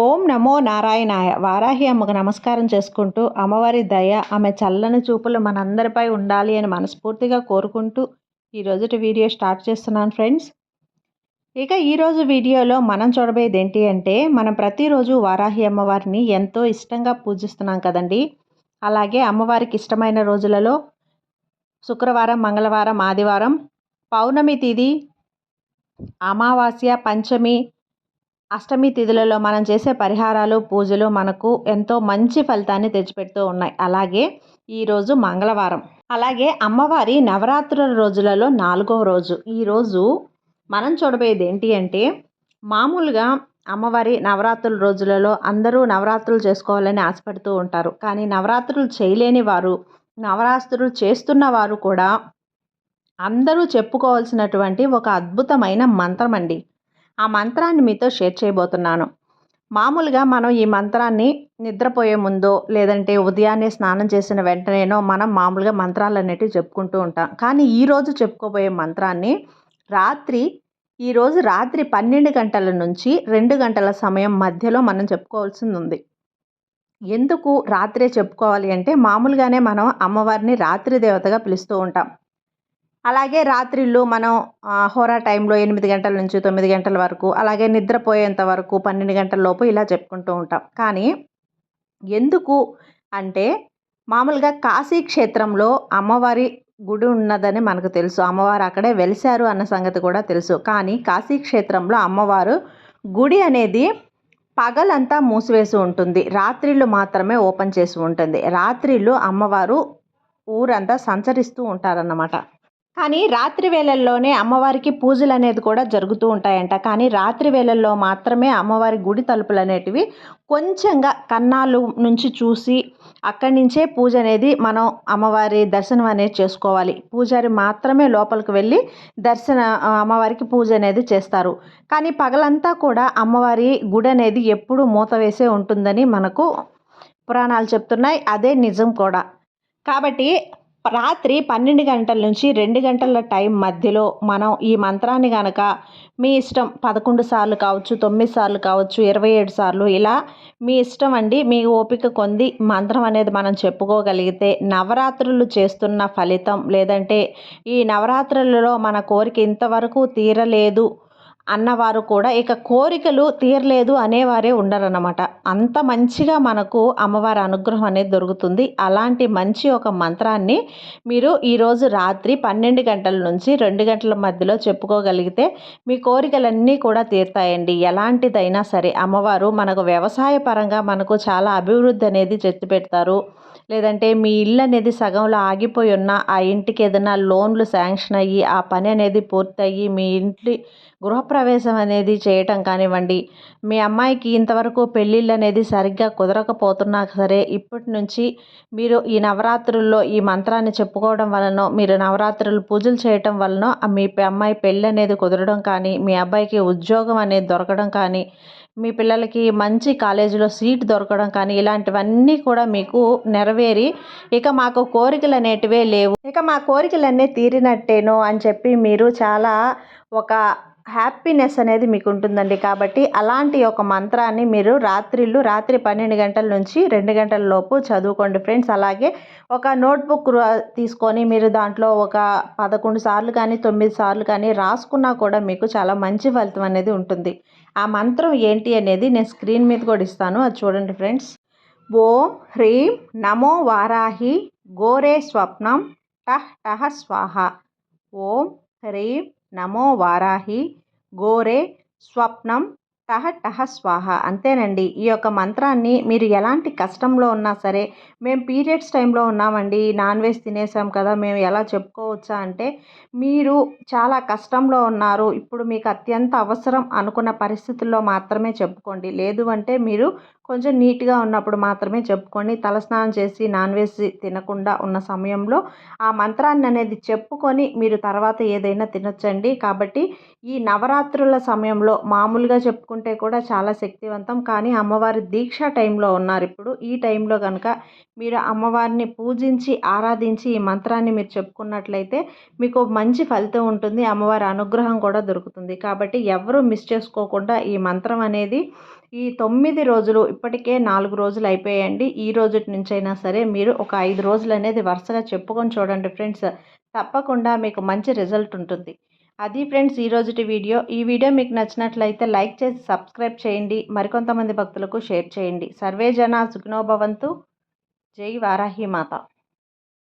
ఓం నమో నారాయణాయ. వారాహి అమ్మకు నమస్కారం చేసుకుంటూ అమ్మవారి దయ ఆమె చల్లని చూపులు మనందరిపై ఉండాలి అని మనస్ఫూర్తిగా కోరుకుంటూ ఈరోజుటి వీడియో స్టార్ట్ చేస్తున్నాను ఫ్రెండ్స్. ఇక ఈరోజు వీడియోలో మనం చూడబోయేది ఏంటి అంటే మనం ప్రతిరోజు వారాహి అమ్మవారిని ఎంతో ఇష్టంగా పూజిస్తున్నాం కదండి. అలాగే అమ్మవారికి ఇష్టమైన రోజులలో శుక్రవారం మంగళవారం ఆదివారం పౌర్ణమి తిథి అమావాస్య పంచమి అష్టమి తిథులలో మనం చేసే పరిహారాలు పూజలు మనకు ఎంతో మంచి ఫలితాన్ని తెచ్చిపెడుతూ ఉన్నాయి. అలాగే ఈరోజు మంగళవారం. అలాగే అమ్మవారి నవరాత్రుల రోజులలో నాలుగవ రోజు. ఈరోజు మనం చూడబోయేది ఏంటి అంటే మామూలుగా అమ్మవారి నవరాత్రుల రోజులలో అందరూ నవరాత్రులు చేసుకోవాలని ఆశపడుతూ ఉంటారు. కానీ నవరాత్రులు చేయలేని వారు నవరాత్రులు చేస్తున్న వారు కూడా అందరూ చెప్పుకోవాల్సినటువంటి ఒక అద్భుతమైన మంత్రం అండి. ఆ మంత్రాన్ని మీతో షేర్ చేయబోతున్నాను. మామూలుగా మనం ఈ మంత్రాన్ని నిద్రపోయే ముందో లేదంటే ఉదయాన్నే స్నానం చేసిన వెంటనేనో మనం మామూలుగా మంత్రాలు అనేటివి చెప్పుకుంటూ ఉంటాం. కానీ ఈరోజు చెప్పుకోబోయే మంత్రాన్ని రాత్రి ఈరోజు రాత్రి పన్నెండు గంటల నుంచి రెండు గంటల సమయం మధ్యలో మనం చెప్పుకోవాల్సింది ఉంది ఎందుకు రాత్రే చెప్పుకోవాలి అంటే మామూలుగానే మనం అమ్మవారిని రాత్రి దేవతగా పిలుస్తూ ఉంటాం. అలాగే రాత్రిళ్ళు మనం హోరా టైంలో ఎనిమిది గంటల నుంచి తొమ్మిది గంటల వరకు అలాగే నిద్రపోయేంత వరకు పన్నెండు గంటల లోపు ఇలా చెప్పుకుంటూ ఉంటాం. కానీ ఎందుకు అంటే మామూలుగా కాశీ క్షేత్రంలో అమ్మవారి గుడి ఉన్నదని మనకు తెలుసు. అమ్మవారు అక్కడే వెలిశారు అన్న సంగతి కూడా తెలుసు. కానీ కాశీ క్షేత్రంలో అమ్మవారు గుడి అనేది పగలంతా మూసివేసి ఉంటుంది. రాత్రిళ్ళు మాత్రమే ఓపెన్ చేసి ఉంటుంది. రాత్రిళ్ళు అమ్మవారు ఊరంతా సంచరిస్తూ ఉంటారన్నమాట. కానీ రాత్రి వేళల్లోనే అమ్మవారికి పూజలు అనేది కూడా జరుగుతూ ఉంటాయంట. కానీ రాత్రి వేళల్లో మాత్రమే అమ్మవారి గుడి తలుపులు అనేటివి కొంచెంగా కన్నాలు నుంచి చూసి అక్కడి నుంచే పూజ అనేది మనం అమ్మవారి దర్శనం అనేది చేసుకోవాలి. పూజారి మాత్రమే లోపలికి వెళ్ళి దర్శన అమ్మవారికి పూజ అనేది చేస్తారు. కానీ పగలంతా కూడా అమ్మవారి గుడి అనేది ఎప్పుడూ మూత వేసే ఉంటుందని మనకు పురాణాలు చెప్తున్నాయి. అదే నిజం కూడా. కాబట్టి రాత్రి పన్నెండు గంటల నుంచి రెండు గంటల టైం మధ్యలో మనం ఈ మంత్రాన్ని కనుక మీ ఇష్టం పదకొండు సార్లు కావచ్చు తొమ్మిది సార్లు కావచ్చు ఇరవై ఏడు సార్లు ఇలా మీ ఇష్టం అండి మీ ఓపిక కొంది మంత్రం అనేది మనం చెప్పుకోగలిగితే నవరాత్రులు చేస్తున్న ఫలితం లేదంటే ఈ నవరాత్రులలో మన కోరిక ఇంతవరకు తీరలేదు అన్నవారు కూడా ఇక కోరికలు తీరలేదు అనేవారే ఉండరన్నమాట. అంత మంచిగా మనకు అమ్మవారి అనుగ్రహం అనేది దొరుకుతుంది. అలాంటి మంచి ఒక మంత్రాన్ని మీరు ఈరోజు రాత్రి పన్నెండు గంటల నుంచి రెండు గంటల మధ్యలో చెప్పుకోగలిగితే మీ కోరికలన్నీ కూడా తీరుతాయండి. ఎలాంటిదైనా సరే అమ్మవారు మనకు వ్యవసాయ పరంగా మనకు చాలా అభివృద్ధి అనేది చెత్తి పెడతారు. లేదంటే మీ ఇల్లు అనేది సగంలో ఆగిపోయి ఉన్న ఆ ఇంటికి ఏదైనా లోన్లు శాంక్షన్ అయ్యి ఆ పని అనేది పూర్తయ్యి మీ ఇంటి గృహ గృహప్రవేశం అనేది చేయటం కానివ్వండి. మీ అమ్మాయికి ఇంతవరకు పెళ్ళిళ్ళు అనేది సరిగ్గా కుదరకపోతున్నా సరే ఇప్పటి నుంచి మీరు ఈ నవరాత్రుల్లో ఈ మంత్రాన్ని చెప్పుకోవడం వలన మీరు నవరాత్రులు పూజలు చేయటం వలన మీ అమ్మాయి పెళ్ళి అనేది కుదరడం కానీ మీ అబ్బాయికి ఉద్యోగం అనేది దొరకడం కానీ మీ పిల్లలకి మంచి కాలేజీలో సీట్ దొరకడం కానీ ఇలాంటివన్నీ కూడా మీకు నెరవేరి ఇక మాకు కోరికలు అనేటివే లేవు. ఇక మా కోరికలన్నీ తీరినట్టేనో అని చెప్పి మీరు చాలా ఒక హ్యాపీనెస్ అనేది మీకు ఉంటుందండి. కాబట్టి అలాంటి ఒక మంత్రాన్ని మీరు రాత్రిళ్ళు రాత్రి పన్నెండు గంటల నుంచి రెండు గంటల లోపు చదువుకోండి ఫ్రెండ్స్. అలాగే ఒక నోట్బుక్ తీసుకొని మీరు దాంట్లో ఒక పదకొండు సార్లు కానీ తొమ్మిది సార్లు కానీ రాసుకున్నా కూడా మీకు చాలా మంచి ఫలితం అనేది ఉంటుంది. ఆ మంత్రం ఏంటి అనేది నేను స్క్రీన్ మీద కూడా ఇస్తాను. అది చూడండి ఫ్రెండ్స్. ఓం హ్రీం నమో వారాహి గోరే స్వప్నం టహ్ టహ స్వాహ. ఓం హ్రీం నమో వారాహి గోరే స్వప్నం టహ టహ స్వాహ అంతేనండి. ఈ యొక్క మంత్రాన్ని మీరు ఎలాంటి కష్టంలో ఉన్నా సరే మేము పీరియడ్స్ టైంలో ఉన్నామండి నాన్ వెజ్ తినేసాం కదా మేము ఎలా చెప్పుకోవచ్చా అంటే మీరు చాలా కష్టంలో ఉన్నారు ఇప్పుడు మీకు అత్యంత అవసరం అనుకున్న పరిస్థితుల్లో మాత్రమే చెప్పుకోండి. లేదు అంటే మీరు కొంచెం నీట్గా ఉన్నప్పుడు మాత్రమే చెప్పుకొని తలస్నానం చేసి నాన్ వెజ్ తినకుండా ఉన్న సమయంలో ఆ మంత్రాన్ని అనేది చెప్పుకొని మీరు తర్వాత ఏదైనా తినొచ్చండి. కాబట్టి ఈ నవరాత్రుల సమయంలో మామూలుగా చెప్పుకుంటే కూడా చాలా శక్తివంతం. కానీ అమ్మవారి దీక్ష టైంలో ఉన్నారు ఇప్పుడు. ఈ టైంలో కనుక మీరు అమ్మవారిని పూజించి ఆరాధించి ఈ మంత్రాన్ని మీరు చెప్పుకున్నట్లయితే మీకు మంచి ఫలితం ఉంటుంది. అమ్మవారి అనుగ్రహం కూడా దొరుకుతుంది. కాబట్టి ఎవరు మిస్ చేసుకోకుండా ఈ మంత్రం అనేది ఈ తొమ్మిది రోజులు ఇప్పటికే నాలుగు రోజులు అయిపోయాయండి. ఈ రోజు నుంచైనా సరే మీరు ఒక ఐదు రోజులు అనేది వరుసగా చెప్పుకొని చూడండి ఫ్రెండ్స్. తప్పకుండా మీకు మంచి రిజల్ట్ ఉంటుంది. అది ఫ్రెండ్స్ ఈ రోజుటి వీడియో. ఈ వీడియో మీకు నచ్చినట్లయితే లైక్ చేసి సబ్స్క్రైబ్ చేయండి. మరికొంతమంది భక్తులకు షేర్ చేయండి. సర్వే జన సుఖినోభవంతు జై వారాహి మాత.